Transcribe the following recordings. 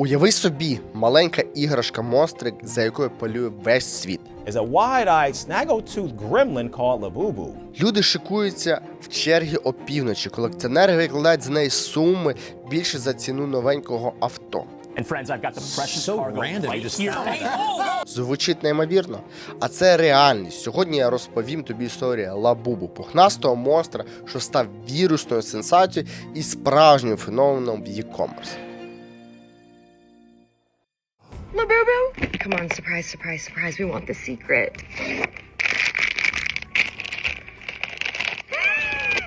Уяви собі, маленька іграшка монстрик, за якою полює весь світ. is a wide-eyed, snaggle-toothed gremlin called Labubu. Люди шикуються в черги опівночі. Колекціонери викладають за неї суми більше за ціну новенького авто. And friends, I've got the precious So cargo random, right here. found Hey! Звучить неймовірно. А це реальність. Сьогодні я розповім тобі історію Лабубу, пухнастого монстра, що став вірусною сенсацією і справжнім феноменом в e-commerce. Come on, surprise, surprise, surprise. We want the secret.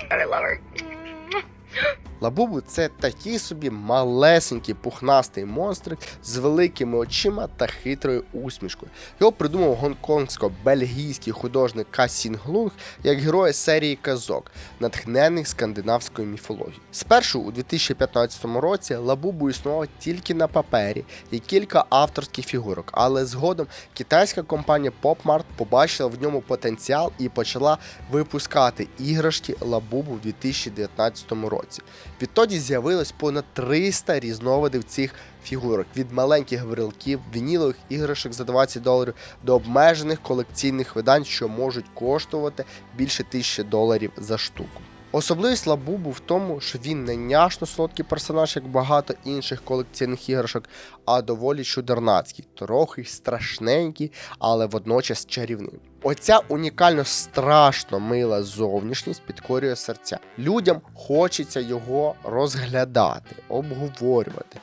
But I love her. Лабубу це такий собі малесенький пухнастий монстрик з великими очима та хитрою усмішкою. Його придумав гонконгсько-бельгійський художник Ка Сінглунг як герой серії казок, натхнених скандинавською міфологією. Спершу у 2015 році Лабубу існував тільки на папері і кілька авторських фігурок, але згодом китайська компанія PopMart побачила в ньому потенціал і почала випускати іграшки Лабубу в 2019 році. Відтоді з'явилось понад 300 різновидів цих фігурок від маленьких брелків, вінілових іграшок за 20 доларів до обмежених колекційних видань, що можуть коштувати більше тисячі доларів за штуку. Особливість Лабубу в тому, що він не няшно солодкий персонаж, як багато інших колекційних іграшок, а доволі чудернацький, трохи страшненький, але водночас чарівний. Оця унікально страшно мила зовнішність підкорює серця. Людям хочеться його розглядати, обговорювати,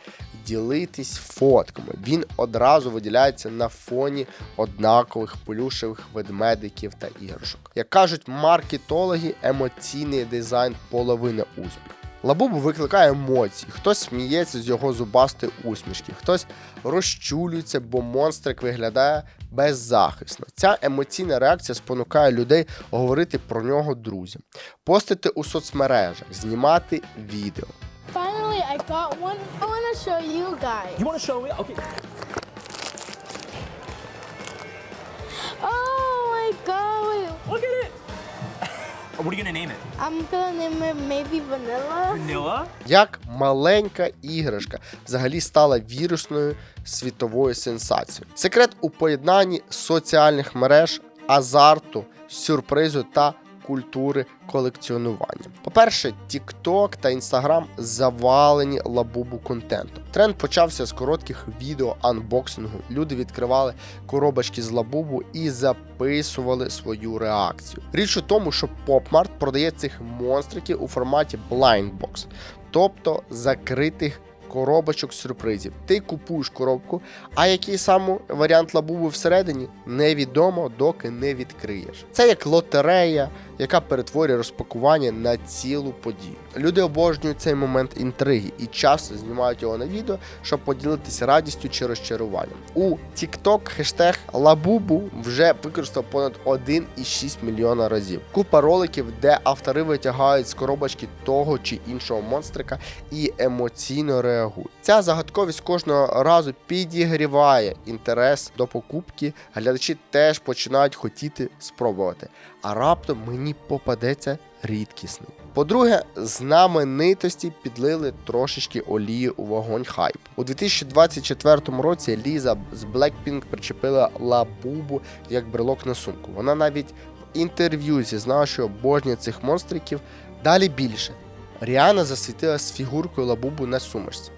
ділитись фотками. Він одразу виділяється на фоні однакових плюшевих ведмедиків та іграшок. Як кажуть маркетологи, емоційний дизайн половина успіху. Лабубу викликає емоції. Хтось сміється з його зубастої усмішки, хтось розчулюється, бо монстрик виглядає беззахисно. Ця емоційна реакція спонукає людей говорити про нього друзям, постити у соцмережах, знімати відео. I got one. I want to show you guys. You want to show me? Okay. Oh my god! Wait, Look at it. what are you gonna name it? I'm gonna name it maybe Vanilla. Vanilla. Як маленька іграшка взагалі стала вірусною світовою сенсацією. Секрет у поєднанні соціальних мереж, азарту, сюрпризу та культури колекціонування. По-перше, TikTok та Instagram завалені лабубу контентом. Тренд почався з коротких відео анбоксингу. Люди відкривали коробочки з лабубу і записували свою реакцію. Річ у тому, що PopMart продає цих монстриків у форматі blind box, тобто закритих коробочок сюрпризів. Ти купуєш коробку, а який саме варіант лабубу всередині невідомо, доки не відкриєш. Це як лотерея, яка перетворює розпакування на цілу подію. Люди обожнюють цей момент інтриги і часто знімають його на відео, щоб поділитися радістю чи розчаруванням. У TikTok хештег Лабубу вже використав понад 1,6 мільйона разів. Купа роликів, де автори витягають з коробочки того чи іншого монстрика і емоційно реагують. Ця загадковість кожного разу підігріває інтерес до покупки. Глядачі теж починають хотіти спробувати. А раптом мені попадеться рідкісний. По-друге, знаменитості підлили трошечки олії у вогонь хайп. У 2024 році Ліза з Blackpink причепила лабубу як брелок на сумку. Вона навіть в інтерв'ю зізнала, що обожнює цих монстриків. Далі більше. Ріана засвітила з фігуркою лабубу на сумочці.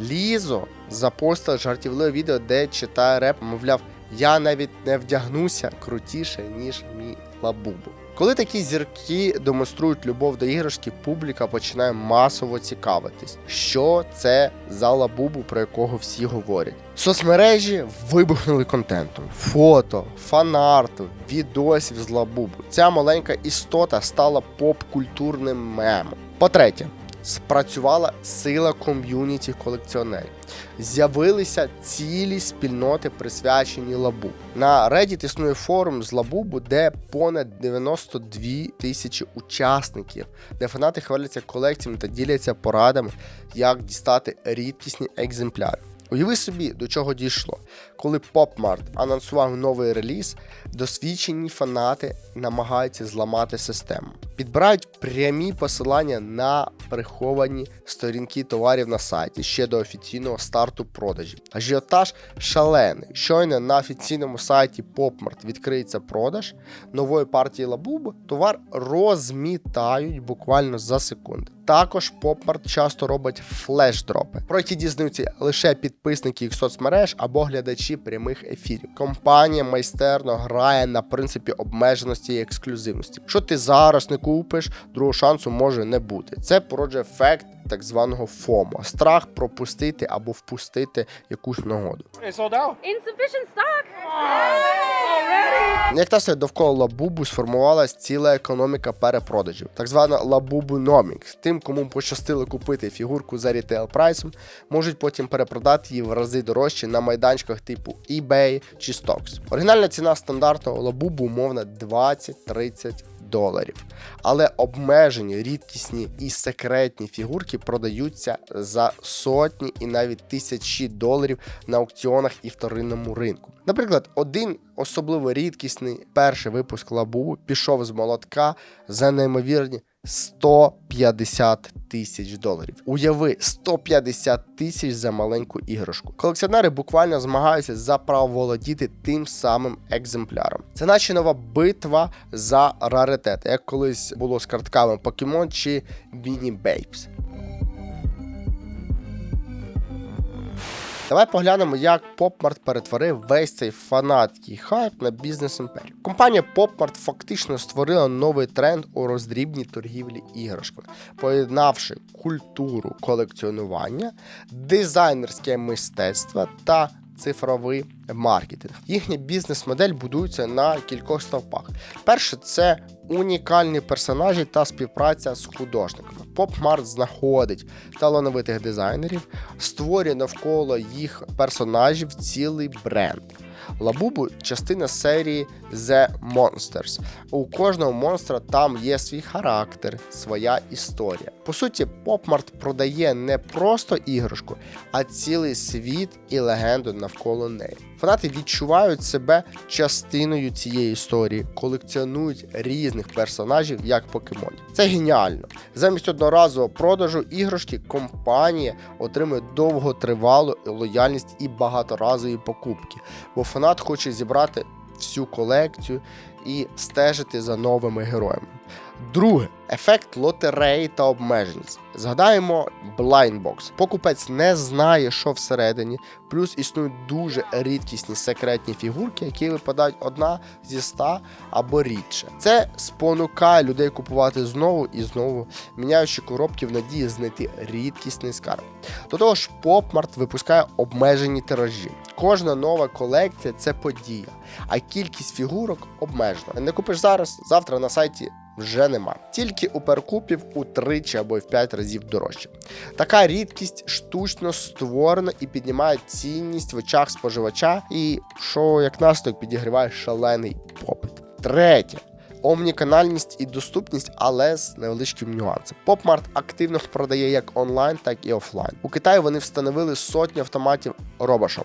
Лізо запостила жартівливе відео, де читає реп, мовляв, я навіть не вдягнуся крутіше, ніж мій лабубу. Коли такі зірки демонструють любов до іграшки, публіка починає масово цікавитись, що це за лабубу, про якого всі говорять. Соцмережі вибухнули контентом: фото, фанарту, відосів з лабубу. Ця маленька істота стала поп-культурним мемом. По-третє, спрацювала сила ком'юніті колекціонерів. З'явилися цілі спільноти, присвячені лабу. На Reddit існує форум з лабубу, де понад 92 тисячі учасників, де фанати хваляться колекціями та діляться порадами, як дістати рідкісні екземпляри. Уяви собі, до чого дійшло. Коли PopMart анонсував новий реліз, досвідчені фанати намагаються зламати систему. Підбирають прямі посилання на приховані сторінки товарів на сайті ще до офіційного старту продажів. Ажіотаж шалений. Щойно на офіційному сайті PopMart відкриється продаж нової партії Лабуб, товар розмітають буквально за секунди. Також PopMart часто робить флеш-дропи, про які дізнаються лише підписники їх соцмереж або глядачі прямих ефірів. Компанія майстерно грає на принципі обмеженості і ексклюзивності. Що ти зараз не купиш, другого шансу може не бути. Це породжує ефект так званого ФОМО страх пропустити або впустити якусь нагоду. Insufficient stock. Як наслідок довкола лабубу сформувалась ціла економіка перепродажів, так звана лабубуномікс. Тим, кому пощастило купити фігурку за рітейл прайсом, можуть потім перепродати її в рази дорожче на майданчиках типу eBay чи Stocks. Оригінальна ціна стандартного лабубу умовно 20-30 доларів. Але обмежені, рідкісні і секретні фігурки продаються за сотні і навіть тисячі доларів на аукціонах і вторинному ринку. Наприклад, один особливо рідкісний перший випуск лабубу пішов з молотка за неймовірні 150 тисяч доларів. Уяви 150 тисяч за маленьку іграшку. Колекціонери буквально змагаються за право володіти тим самим екземпляром. Це наче нова битва за раритети, як колись було з картками Покемон чи Beanie Babes. Давай поглянемо, як PopMart перетворив весь цей фанатський хайп на бізнес імперію. Компанія PopMart фактично створила новий тренд у роздрібній торгівлі іграшками, поєднавши культуру колекціонування, дизайнерське мистецтво та цифровий маркетинг. Їхня бізнес-модель будується на кількох стовпах. Перше це унікальні персонажі та співпраця з художниками. PopMart знаходить талановитих дизайнерів, створює навколо їх персонажів цілий бренд. Лабубу частина серії The Monsters. У кожного монстра там є свій характер, своя історія. По суті, PopMart продає не просто іграшку, а цілий світ і легенду навколо неї. Фанати відчувають себе частиною цієї історії, колекціонують різних персонажів як покемонів. Це геніально. Замість одноразового продажу іграшки компанія отримує довготривалу лояльність і багаторазові покупки, бо фанат хоче зібрати всю колекцію і стежити за новими героями. Друге ефект лотереї та обмеженість. Згадаємо блайндбокс. Покупець не знає, що всередині, плюс існують дуже рідкісні секретні фігурки, які випадають одна зі ста або рідше. Це спонукає людей купувати знову і знову, міняючи коробки в надії знайти рідкісний скарб. До того ж, PopMart випускає обмежені тиражі. Кожна нова колекція це подія, а кількість фігурок обмежена. Не купиш зараз, завтра на сайті вже нема. Тільки у перекупів утричі або в 5 разів дорожче. Така рідкість штучно створена і піднімає цінність в очах споживача, і що як наслідок підігріває шалений попит. Третє. Омніканальність і доступність, але з невеличким нюансом. PopMart активно продає як онлайн, так і офлайн. У Китаї вони встановили сотні автоматів RoboShop.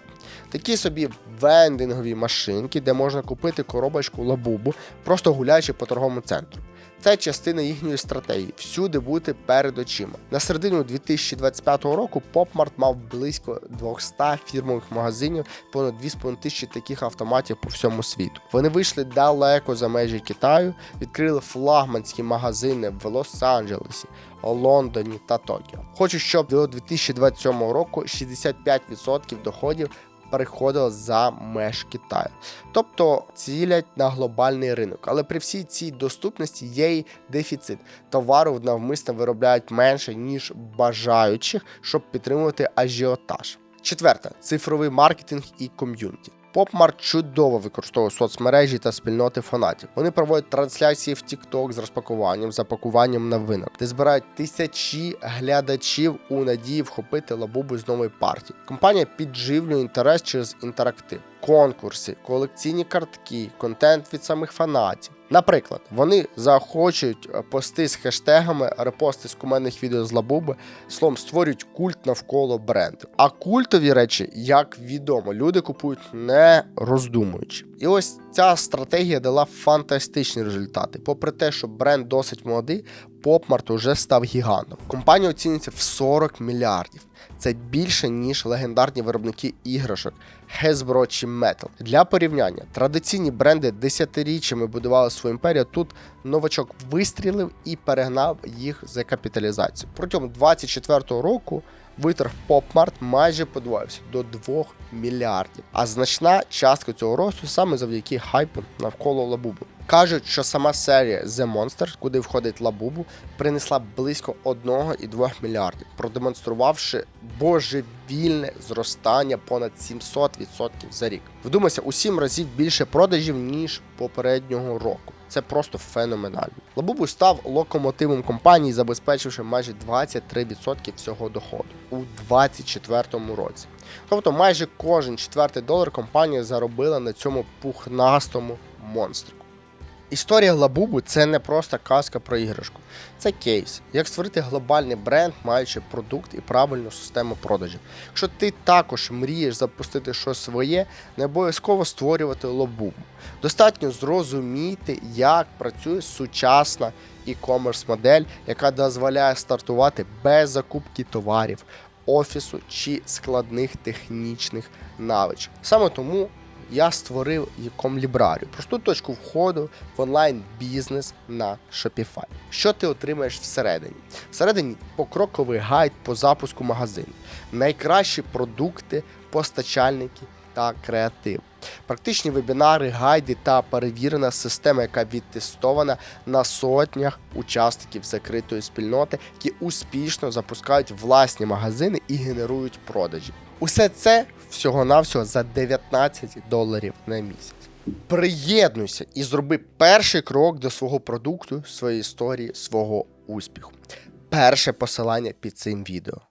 Такі собі вендингові машинки, де можна купити коробочку лабубу, просто гуляючи по торговому центру. Це частина їхньої стратегії всюди бути перед очима. На середину 2025 року PopMart мав близько 200 фірмових магазинів, понад 2,5 тисячі таких автоматів по всьому світу. Вони вийшли далеко за межі Китаю, відкрили флагманські магазини в Лос-Анджелесі, Лондоні та Токіо. Хочу, щоб до 2027 року 65% доходів переходило за меж Китаю. Тобто цілять на глобальний ринок. Але при всій цій доступності є й дефіцит. Товару навмисно виробляють менше, ніж бажаючих, щоб підтримувати ажіотаж. Четверте цифровий маркетинг і ком'юніті. PopMart чудово використовує соцмережі та спільноти фанатів. Вони проводять трансляції в TikTok з розпакуванням, запакуванням новинок, де збирають тисячі глядачів у надії вхопити лабубу з нової партії. Компанія підживлює інтерес через інтерактив, конкурси, колекційні картки, контент від самих фанатів. Наприклад, вони заохочують е, пости з хештегами, репости з куменних відео з лабуби, словом, створюють культ навколо бренду. А культові речі, як відомо, люди купують не роздумуючи. І ось ця стратегія дала фантастичні результати. Попри те, що бренд досить молодий, Попмарт уже став гігантом. Компанія оцінюється в 40 мільярдів. Це більше ніж легендарні виробники іграшок Hasbro чи Metal. Для порівняння, традиційні бренди десятиріччями будували свою імперію. Тут новачок вистрілив і перегнав їх за капіталізацію. Протягом 24-го року виторг Попмарт майже подвоївся до 2 мільярдів. А значна частка цього росту саме завдяки хайпу навколо Лабубу. Кажуть, що сама серія The Monster, куди входить Лабубу, принесла близько 1,2 мільярдів, продемонструвавши божевільне зростання понад 700% за рік. Вдумайся, у 7 разів більше продажів ніж попереднього року. Це просто феноменально. Лабубу став локомотивом компанії, забезпечивши майже 23% всього доходу у 2024 році. Тобто майже кожен четвертий долар компанія заробила на цьому пухнастому монстру. Історія Лабубу це не просто казка про іграшку, це кейс, як створити глобальний бренд, маючи продукт і правильну систему продажів. Якщо ти також мрієш запустити щось своє, не обов'язково створювати лабубу. Достатньо зрозуміти, як працює сучасна e-commerce модель, яка дозволяє стартувати без закупки товарів, офісу чи складних технічних навичок. Саме тому я створив Ecom просту точку входу в онлайн-бізнес на Shopify. Що ти отримаєш всередині? Всередині покроковий гайд по запуску магазину, найкращі продукти, постачальники та креатив. Практичні вебінари, гайди та перевірена система, яка відтестована на сотнях учасників закритої спільноти, які успішно запускають власні магазини і генерують продажі. Усе це всього-навсього за 19 доларів на місяць. Приєднуйся і зроби перший крок до свого продукту, своєї історії, свого успіху. Перше посилання під цим відео.